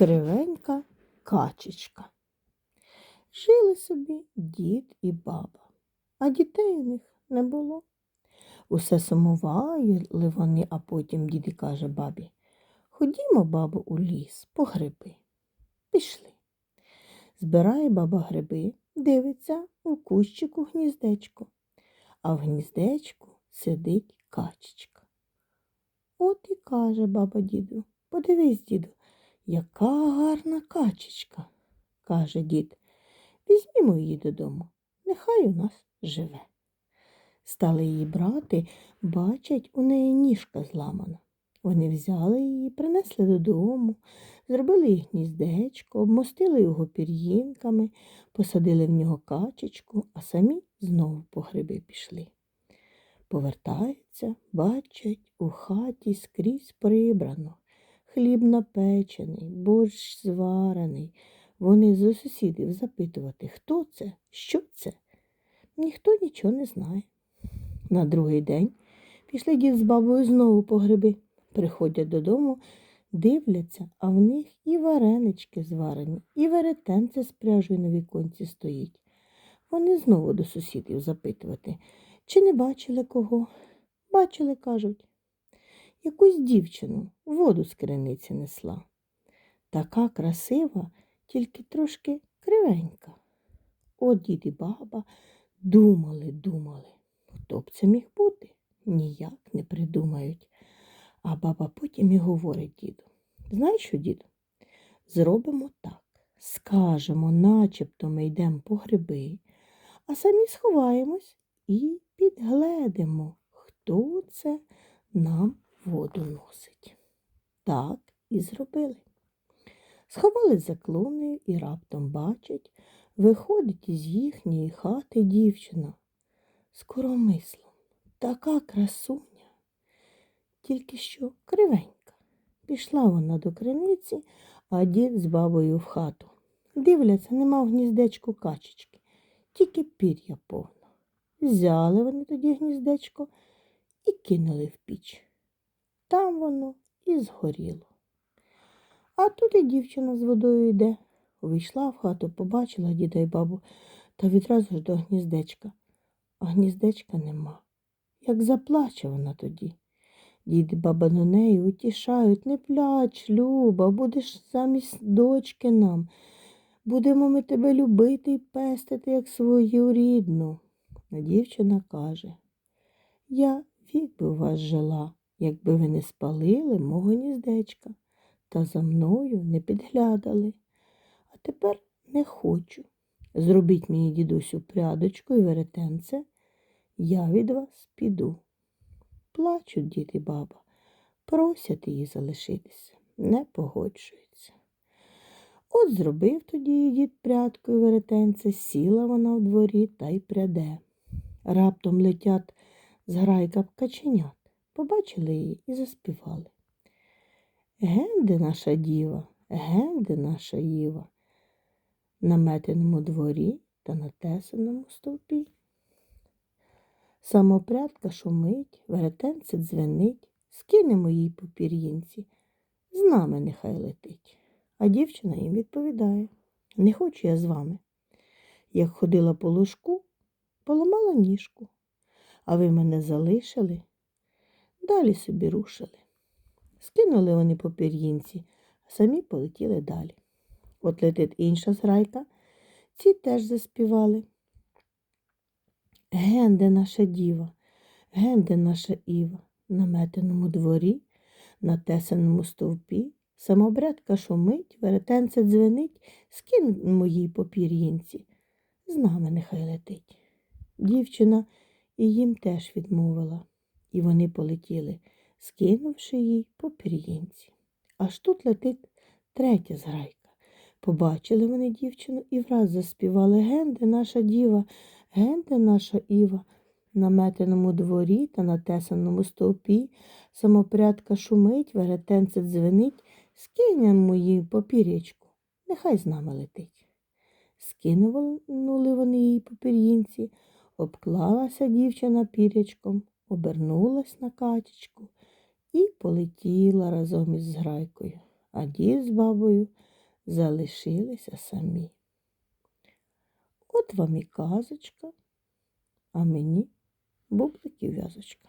Кривенька качечка. Жили собі дід і баба, а дітей у них не було. Усе сумували вони, а потім дід і каже бабі Ходімо, бабу, у ліс по гриби. Пішли. Збирає баба гриби, дивиться у кущику гніздечко, а в гніздечку сидить качечка. От і каже баба діду, подивись, діду, яка гарна качечка, каже дід. Візьмімо її додому, нехай у нас живе. Стали її брати, бачать, у неї ніжка зламана. Вони взяли її, принесли додому, зробили їй гніздечко, обмостили його пір'їнками, посадили в нього качечку, а самі знову по гриби пішли. Повертаються, бачать, у хаті скрізь прибрано, хліб напечений, борщ зварений. Вони з сусідів запитувати, хто це, що це. Ніхто нічого не знає. На другий день пішли дід з бабою знову по гриби. Приходять додому, дивляться, а в них і варенички зварені, і веретенце з пряжею на віконці стоїть. Вони знову до сусідів запитувати, чи не бачили кого. Бачили, кажуть. Якусь дівчину воду з криниці несла. Така красива, тільки трошки кривенька. От дід і баба думали, думали, хто б це міг бути, ніяк не придумають. А баба потім і говорить діду. Знаєш що, діду? Зробимо так. Скажемо, начебто ми йдемо по гриби, а самі сховаємось і підгледимо, хто це нам воду носить. Так і зробили. Сховались за клунею і раптом бачать, виходить із їхньої хати дівчина з коромислом. Така красуня, тільки що кривенька. Пішла вона до криниці, а дід з бабою в хату. Дивляться, нема в гніздечку качечки, тільки пір'я повно. Взяли вони тоді гніздечко і кинули в піч. Там воно і згоріло. А тут і дівчина з водою йде. Вийшла в хату, побачила діда й бабу та відразу ж до гніздечка. А гніздечка нема. Як заплаче вона тоді. Дід і баба до неї утішають, не пляч, Люба, будеш замість дочки нам. Будемо ми тебе любити і пестити, як свою рідну. А дівчина каже, я вік би у вас жила, якби ви не спалили мого гніздечка та за мною не підглядали. А тепер не хочу. Зробіть мені, дідусю, прядочку і веретенце, я від вас піду. Плачуть дід і баба, просять її залишитися, не погоджуються. От зробив тоді її дід прядку і веретенце, сіла вона у дворі та й пряде. Раптом летять з грайка каченят, побачили її і заспівали. Генде наша діва, генде наша Іва, на метеному дворі та на тесаному стовпі. Самопрядка шумить, веретенце дзвенить, скинемо їй по пір'їнці, з нами нехай летить. А дівчина їм відповідає Не хочу я з вами. Як ходила по ложку, поламала ніжку, а ви мене залишили, далі собі рушили. Скинули вони по пір'їнці, а самі полетіли далі. От летить інша зграйка, ці теж заспівали. Генде наша діва, генде наша Іва, на метеному дворі, на тесаному стовпі, самобрядка шумить, веретенце дзвенить, скинь моїй по пір'їнці, з нами нехай летить. Дівчина і їм теж відмовила, і вони полетіли скинувши їй по пір'їнці. Аж тут летить третя зграйка. Побачили вони дівчину і враз заспівали Генде наша діва, генде наша Іва. На метеному дворі та на тесаному стовпі самопрядка шумить, веретенце дзвенить, скинемо її по пір'ячку, нехай з нами летить. Скинули вони її по пір'їнці, обклалася дівчина пірячком, обернулась на катечку і полетіла разом із грайкою, а дід з бабою залишилися самі. От вам і казочка, а мені бубликів в'язочка.